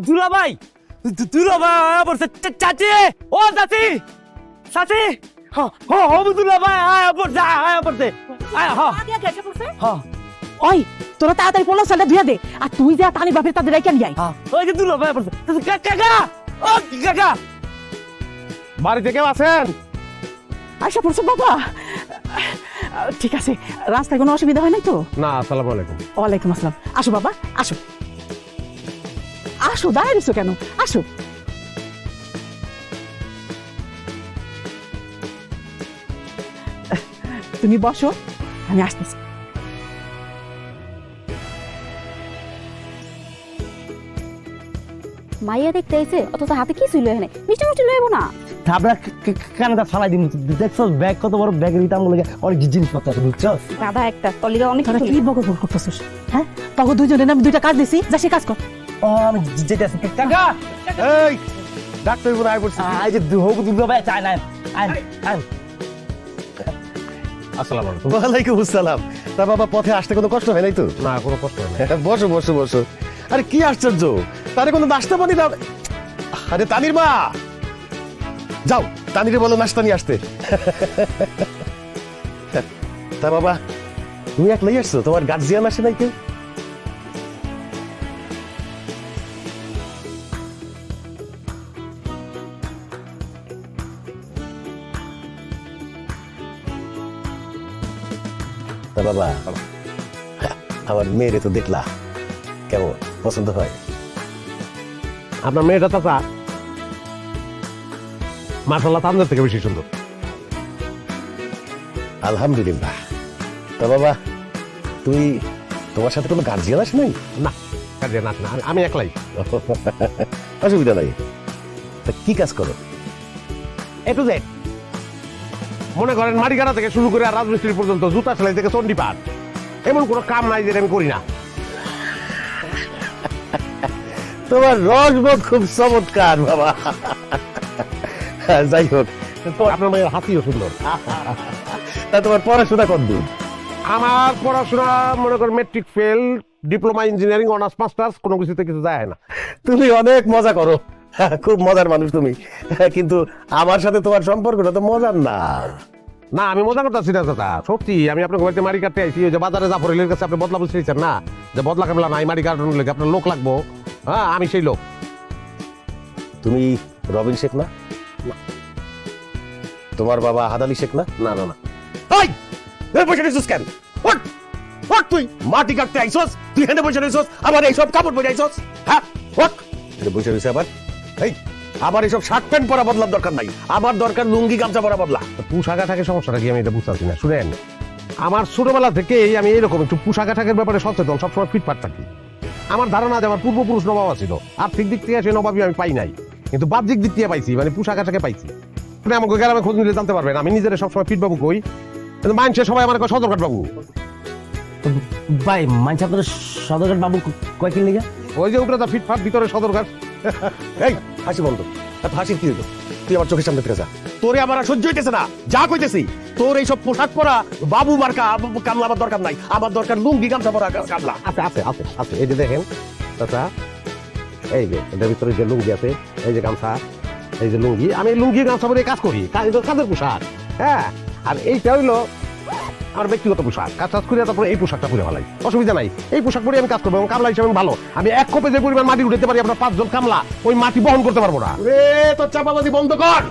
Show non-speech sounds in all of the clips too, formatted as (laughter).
দুলা ভাই দুলা ভাই পড়ছে চাচি ও চাচি চাচি হ হ হ দুলা ভাই আয়া পড়ছে আয়া পড়ছে আয়া হ। হ। ওই তোরা তাড়াতাড়ি ধুয়ে দে আর তুই যা তানি বাপের তাদের রেখে নিয়ে আয়। ওই যে দুলা ভাই পড়ছে কা- কাকা ও কাকা। বাড়িতে কেউ আছেন? আয়সা পড়ছো বাবা? ঠিক আছে রাস্তায় কোনো অসুবিধা হয় নাই তো? না আসসালামু আলাইকুম। ওয়ালাইকুম আসসালাম। আসো বাবা আসো। আসো দাঁড়িয়েছো কেন? আসো। তুমি বসো আমি আসতেছি। মাইয়া দেখতে আইছে অথচ হাতে কি ছিল এখানে মিষ্টি মিষ্টি লইব না। থাবড়া কানাডা ফালাই দিন দেখছ ব্যাগ কত বড় ব্যাগ নিতাম বলে অনেক জিনিসপত্র আছে বুঝছ গাধা একটা তলিরা অনেক কি করতেছিস? হ্যাঁ? তখন দুইজনে আমি দুইটা কাজ দিছি যা সে কাজ কর। আমি এই ডাক্তার আয় পড়ছি আই যে হোক ভাই না আসসালামু আলাইকুম। ওয়ালাইকুম আসসালাম। তা বাবা পথে আসতে কোনো কষ্ট হয় নাই তো? না কোনো কষ্ট হয় না বসো বসো বসো। আরে কি আশ্চর্য। তারে কোনো নাস্তা পানি দাও। আরে তানির মা! যাও তানিরে বলো নাস্তা নিয়ে আসতে। তা বাবা তুমি একলাই আসছো? তোমার গার্জিয়ান আসে নাই কেউ? তা বাবা আমার মেয়েরে তো দেখলা। কেমন? পছন্দ হয়? আপনার মেয়েটা চাচা? মাসাল্লাহ তাদের থেকে বেশি সুন্দর। আলহামদুলিল্লাহ। তা বাবা তুই তোমার সাথে কোনো গার্জিয়ান আসে নাই? না কাজে না না আমি একলাই। (laughs) অসুবিধা নাই। তা কি কাজ করো? এ টু জেড মনে করেন মারিগাড়া থেকে শুরু করে আর রাজমিস্ত্রি পর্যন্ত জুতা সেলাই থেকে চণ্ডীপাঠ এমন কোনো কাম নাই যেটা আমি করি না। তোমার রসবোধ খুব চমৎকার বাবা। যাই হোক আপনার মেয়ের হাতিও সুন্দর। তা তোমার পড়াশোনা কতদূর আমার পড়াশোনা মনে করেন matric fail diploma engineering honours masters কোনো কিছুতে কিছু যায় না। তুমি অনেক মজা করো। খুব মজার মানুষ তুমি। কিন্তু আমার সাথে তোমার সম্পর্কটা তো মজার না। না আমি মজা করতেছি না দাদা সত্যি আমি আপনার বাড়িতে মারি কাটতে আইছি ওই যে বাজারে জাফরের কাছে আপনি বদলা বুঝতেছেন না? যে বদলা কামলা নাই মারি কাটানোর লেগে আপনার লোক লাগবো। হ্যাঁ আমি সেই লোক। তুমি রবিন শেখ না? তোমার বাবা হাদালি শেখ না? না না না। এই এই বসে রইছস কেন? ওঠ ওঠ তুই। মাটি কাটতে আইছস তুই হেনে বসে রইছস আবার এইসব কাপড় পরে আইছস। হ্যাঁ ওঠ। এখানে বসে রইছে আবার। এই আবার এইসব শার্ট প্যান্ট পরা বদলার দরকার নাই। আমার দরকার লুঙ্গি গামছা পরা বদলা। পোশাক আঠাকে সমস্যাটা কি? আমি এটা বুঝতে পারছি না। শুনেন আমার ছোটবেলা থেকেই আমি এরকম একটু পোশাক আঠাকের ব্যাপারে সচেতন সবসময় ফিটফাট থাকি। আমার ধারণা যে আমার পূর্বপুরুষ নবাব ছিল আর্থিক দিক থেকে সেই নবাবই আমি পাই নাই। কিন্তু বাহ্যিক দিক থেকে পাইছি মানে পোশাক আঠাকে পাইছি। আপনি আমাকে গ্রামে খোঁজ নিলে জানতে পারবেন আমি নিজের সবসময় ফিট বাবু কই। কিন্তু মানুষের সবাই আমার কয় সদরঘাট বাবু। ভাই মানছি আপনার সদরঘাট বাবু কয়েকদিন লেগে ওই যে উপরে ফিটফাট ভিতরে সদরঘাট। এই, হাসি বন্ধ। এত হাসির কি হইল? তুই আমার চোখের সামনে যা। তোরে আমার সহ্য হইতেছে না। যা কইতেছি, তোর এইসব পোশাক পরা বাবু মার্কা কামলা আমার দরকার নাই। আমার দরকার লুঙ্গি, গামছা পরা কামলা। আছে আছে আছে আছে। এই যে দেখেন, চাচা, এই যে, এটার ভিতরে যে লুঙ্গি আছে, এই যে গামছা, এই যে লুঙ্গি, আমি লুঙ্গি, গামছা পরে কাজ করি। কাজের পোশাক। হ্যাঁ আর এইটা হইল আমার ব্যক্তিগত পোশাক। কাজ টাজ করে তারপরে এই পোশাকটা পরে ভালাই অসুবিধা নাই। এই পোশাক পরে আমি কাজ করব এবং কামলা হিসাবে ভালো। আমি এক কোপে যে পরিমাণ মাটি উঠাতে পারি আপনার পাঁচজন কামলা ওই মাটি বহন করতে পারব না। রে তোর চাপাবাজি বন্ধ কর।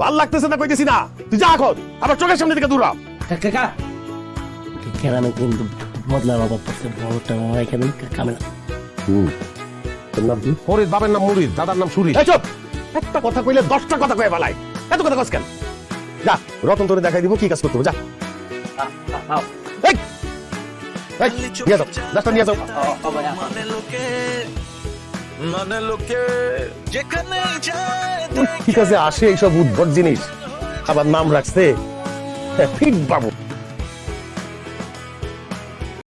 ভালো লাগতেছে না কইতেছি না। তুই যা এখন আমার চোখের সামনে থেকে দূর। কাকা কেরামে কিন্তু বদলার অভাব পড়ছে বড়টা এখানে কামেলা। তোর নাম কি? ফরিদ বাবার নাম মুরিদ দাদার নাম সুরি এই চুপ! একটা কথা কইলে দশটা কথা কয়ে ফেলাই। এত কথা কস কেন? যা রতন তোরে দেখাই দিব কি কাজ করতে হবে যা। নিয়ে ঠিক আছে আসে এইসব উদ্ভট জিনিস আবার নাম রাখছে ফিট বাবু